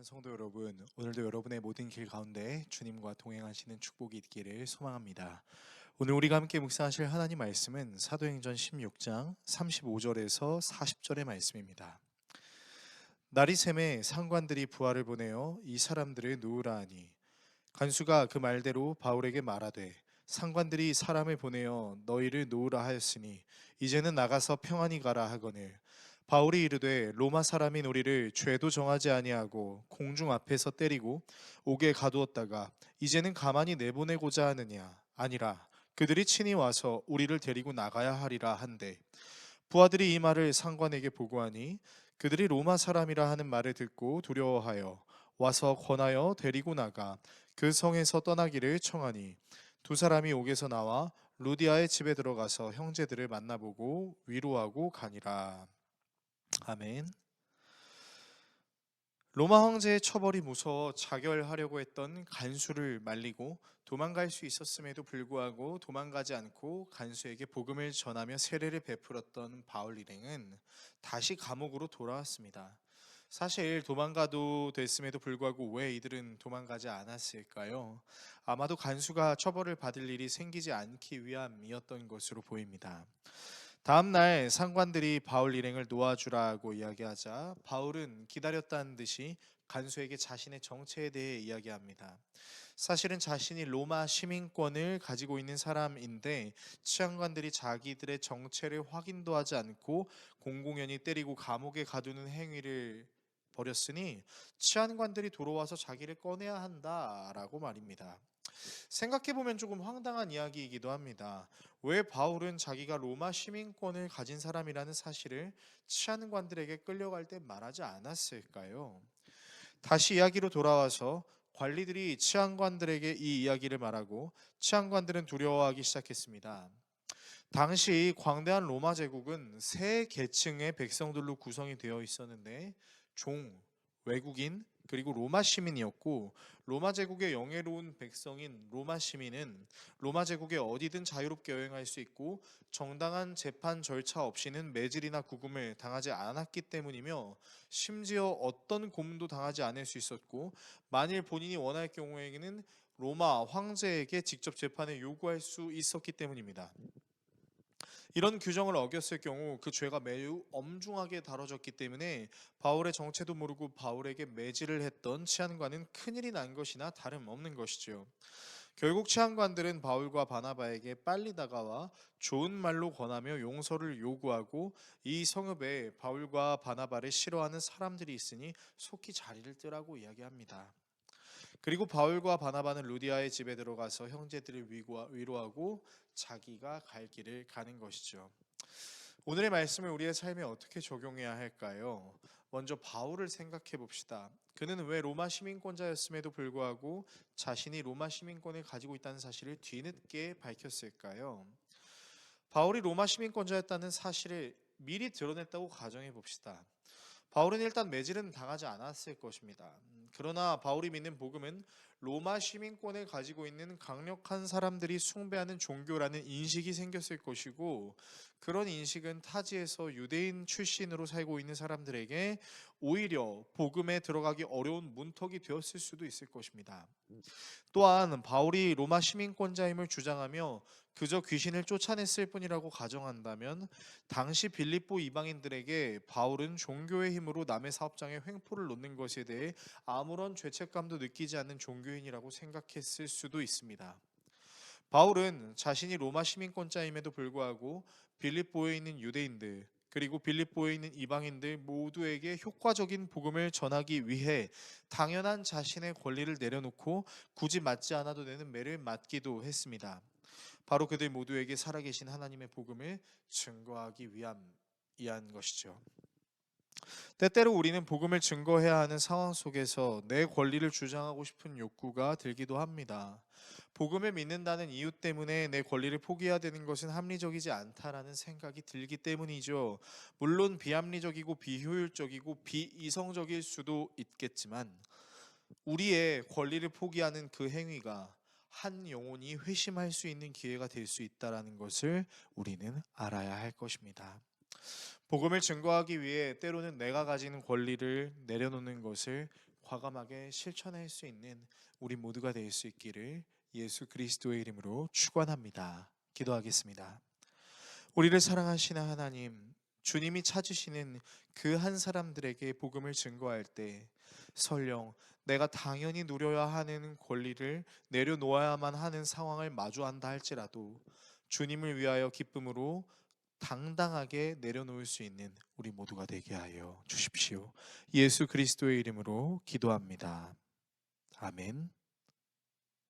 사랑하는 성도 여러분, 오늘도 여러분의 모든 길 가운데 주님과 동행하시는 축복이 있기를 소망합니다. 오늘 우리가 함께 묵상하실 하나님 말씀은 사도행전 16장 35절에서 40절의 말씀입니다. 날이 샘에 상관들이 부하를 보내어 이 사람들을 놓으라 하니 간수가 그 말대로 바울에게 말하되 상관들이 사람을 보내어 너희를 놓으라 하였으니 이제는 나가서 평안히 가라 하거늘 바울이 이르되 로마 사람인 우리를 죄도 정하지 아니하고 공중 앞에서 때리고 옥에 가두었다가 이제는 가만히 내보내고자 하느냐 아니라 그들이 친히 와서 우리를 데리고 나가야 하리라 한데 부하들이 이 말을 상관에게 보고하니 그들이 로마 사람이라 하는 말을 듣고 두려워하여 와서 권하여 데리고 나가 그 성에서 떠나기를 청하니 두 사람이 옥에서 나와 루디아의 집에 들어가서 형제들을 만나보고 위로하고 가니라. 아멘. 로마 황제의 처벌이 무서워 자결하려고 했던 간수를 말리고 도망갈 수 있었음에도 불구하고 도망가지 않고 간수에게 복음을 전하며 세례를 베풀었던 바울 일행은 다시 감옥으로 돌아왔습니다. 사실 도망가도 됐음에도 불구하고 왜 이들은 도망가지 않았을까요? 아마도 간수가 처벌을 받을 일이 생기지 않기 위함이었던 것으로 보입니다. 다음 날 상관들이 바울 일행을 놓아주라고 이야기하자 바울은 기다렸다는 듯이 간수에게 자신의 정체에 대해 이야기합니다. 사실은 자신이 로마 시민권을 가지고 있는 사람인데 치안관들이 자기들의 정체를 확인도 하지 않고 공공연히 때리고 감옥에 가두는 행위를 벌였으니 치안관들이 돌아와서 자기를 꺼내야 한다라고 말입니다. 생각해 보면 조금 황당한 이야기이기도 합니다. 왜 바울은 자기가 로마 시민권을 가진 사람이라는 사실을 치안관들에게 끌려갈 때 말하지 않았을까요? 다시 이야기로 돌아와서 관리들이 치안관들에게 이 이야기를 말하고 치안관들은 두려워하기 시작했습니다. 당시 광대한 로마 제국은 세 계층의 백성들로 구성이 되어 있었는데 종, 외국인, 그리고 로마 시민이었고 로마 제국의 영예로운 백성인 로마 시민은 로마 제국에 어디든 자유롭게 여행할 수 있고 정당한 재판 절차 없이는 매질이나 구금을 당하지 않았기 때문이며 심지어 어떤 고문도 당하지 않을 수 있었고 만일 본인이 원할 경우에는 로마 황제에게 직접 재판을 요구할 수 있었기 때문입니다. 이런 규정을 어겼을 경우 그 죄가 매우 엄중하게 다뤄졌기 때문에 바울의 정체도 모르고 바울에게 매질을 했던 치안관은 큰일이 난 것이나 다름없는 것이죠. 결국 치안관들은 바울과 바나바에게 빨리 다가와 좋은 말로 권하며 용서를 요구하고 이 성읍에 바울과 바나바를 싫어하는 사람들이 있으니 속히 자리를 뜨라고 이야기합니다. 그리고 바울과 바나바는 루디아의 집에 들어가서 형제들을 위로하고 자기가 갈 길을 가는 것이죠. 오늘의 말씀을 우리의 삶에 어떻게 적용해야 할까요? 먼저 바울을 생각해 봅시다. 그는 왜 로마 시민권자였음에도 불구하고 자신이 로마 시민권을 가지고 있다는 사실을 뒤늦게 밝혔을까요? 바울이 로마 시민권자였다는 사실을 미리 드러냈다고 가정해 봅시다. 바울은 일단 매질은 당하지 않았을 것입니다. 그러나 바울이 믿는 복음은 로마 시민권을 가지고 있는 강력한 사람들이 숭배하는 종교라는 인식이 생겼을 것이고 그런 인식은 타지에서 유대인 출신으로 살고 있는 사람들에게 오히려 복음에 들어가기 어려운 문턱이 되었을 수도 있을 것입니다. 또한 바울이 로마 시민권자임을 주장하며 그저 귀신을 쫓아냈을 뿐이라고 가정한다면 당시 빌립보 이방인들에게 바울은 종교의 힘으로 남의 사업장에 횡포를 놓는 것에 대해 아무런 죄책감도 느끼지 않는 종교인이라고 생각했을 수도 있습니다. 바울은 자신이 로마 시민권자임에도 불구하고 빌립보에 있는 유대인들 그리고 빌립보에 있는 이방인들 모두에게 효과적인 복음을 전하기 위해 당연한 자신의 권리를 내려놓고 굳이 맞지 않아도 되는 매를 맞기도 했습니다. 바로 그들 모두에게 살아계신 하나님의 복음을 증거하기 위함 이한 것이죠. 때때로 우리는 복음을 증거해야 하는 상황 속에서 내 권리를 주장하고 싶은 욕구가 들기도 합니다. 복음을 믿는다는 이유 때문에 내 권리를 포기해야 되는 것은 합리적이지 않다라는 생각이 들기 때문이죠. 물론 비합리적이고 비효율적이고 비이성적일 수도 있겠지만 우리의 권리를 포기하는 그 행위가 한 영혼이 회심할 수 있는 기회가 될 수 있다라는 것을 우리는 알아야 할 것입니다. 복음을 증거하기 위해 때로는 내가 가지는 권리를 내려놓는 것을 과감하게 실천할 수 있는 우리 모두가 될 수 있기를 예수 그리스도의 이름으로 축원합니다. 기도하겠습니다. 우리를 사랑하시는 하나님, 주님이 찾으시는 그 한 사람들에게 복음을 증거할 때 설령 내가 당연히 누려야 하는 권리를 내려놓아야만 하는 상황을 마주한다 할지라도 주님을 위하여 기쁨으로 당당하게 내려놓을 수 있는 우리 모두가 되게 하여 주십시오. 예수 그리스도의 이름으로 기도합니다. 아멘.